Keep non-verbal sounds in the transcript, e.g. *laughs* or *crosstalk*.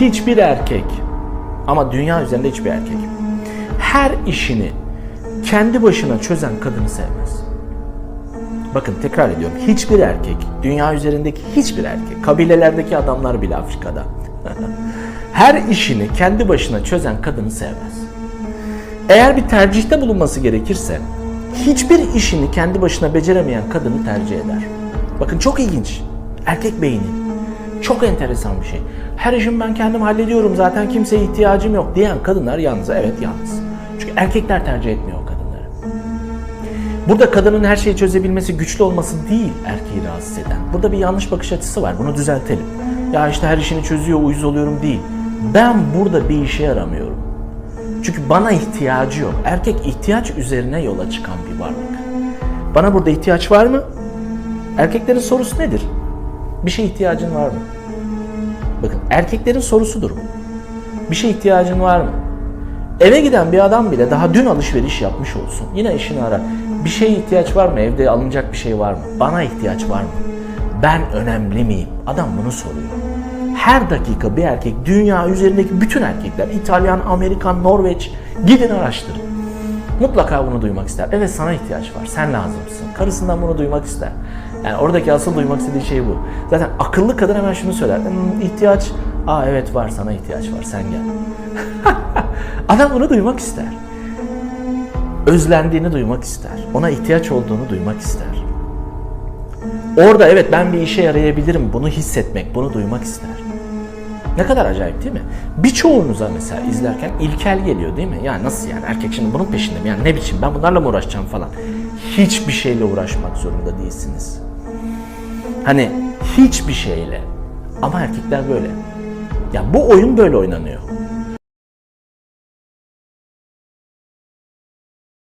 hiçbir erkek ama dünya üzerinde hiçbir erkek her işini kendi başına çözen kadını sevmez. Bakın tekrar ediyorum. Hiçbir erkek, dünya üzerindeki hiçbir erkek, kabilelerdeki adamlar bile Afrika'da. *laughs* her işini kendi başına çözen kadını sevmez. Eğer bir tercihte bulunması gerekirse hiçbir işini kendi başına beceremeyen kadını tercih eder. Bakın çok ilginç. Erkek beyni. Çok enteresan bir şey. Her işimi ben kendim hallediyorum zaten kimseye ihtiyacım yok diyen kadınlar yalnız. Evet yalnız. Çünkü erkekler tercih etmiyor o kadınları. Burada kadının her şeyi çözebilmesi, güçlü olması değil erkeği rahatsız eden. Burada bir yanlış bakış açısı var. Bunu düzeltelim. Ya işte her işini çözüyor, uyuz oluyorum değil. Ben burada bir işe yaramıyorum. Çünkü bana ihtiyacı yok. Erkek ihtiyaç üzerine yola çıkan bir varlık. Bana burada ihtiyaç var mı? Erkeklerin sorusu nedir? Bir şeye ihtiyacın var mı? Bakın erkeklerin sorusudur bu. Bir şeye ihtiyacın var mı? Eve giden bir adam bile daha dün alışveriş yapmış olsun. Yine eşini arar. Bir şeye ihtiyaç var mı? Evde alınacak bir şey var mı? Bana ihtiyaç var mı? Ben önemli miyim? Adam bunu soruyor. Her dakika bir erkek, dünya üzerindeki bütün erkekler, İtalyan, Amerikan, Norveç, gidin araştırın. Mutlaka bunu duymak ister. Evet sana ihtiyaç var, sen lazımsın. Karısından bunu duymak ister. Yani oradaki asıl duymak istediği şey bu. Zaten akıllı kadın hemen şunu söyler. "Hmm, ihtiyaç, aa evet var sana ihtiyaç var, sen gel. *laughs* Adam bunu duymak ister. Özlendiğini duymak ister. Ona ihtiyaç olduğunu duymak ister. Orada evet ben bir işe yarayabilirim. Bunu hissetmek, bunu duymak ister. Ne kadar acayip değil mi? Birçoğunuza mesela izlerken ilkel geliyor değil mi? Ya nasıl yani erkek şimdi bunun peşinde mi? Yani ne biçim ben bunlarla mı uğraşacağım falan. Hiçbir şeyle uğraşmak zorunda değilsiniz. Hani hiçbir şeyle. Ama erkekler böyle. Ya bu oyun böyle oynanıyor.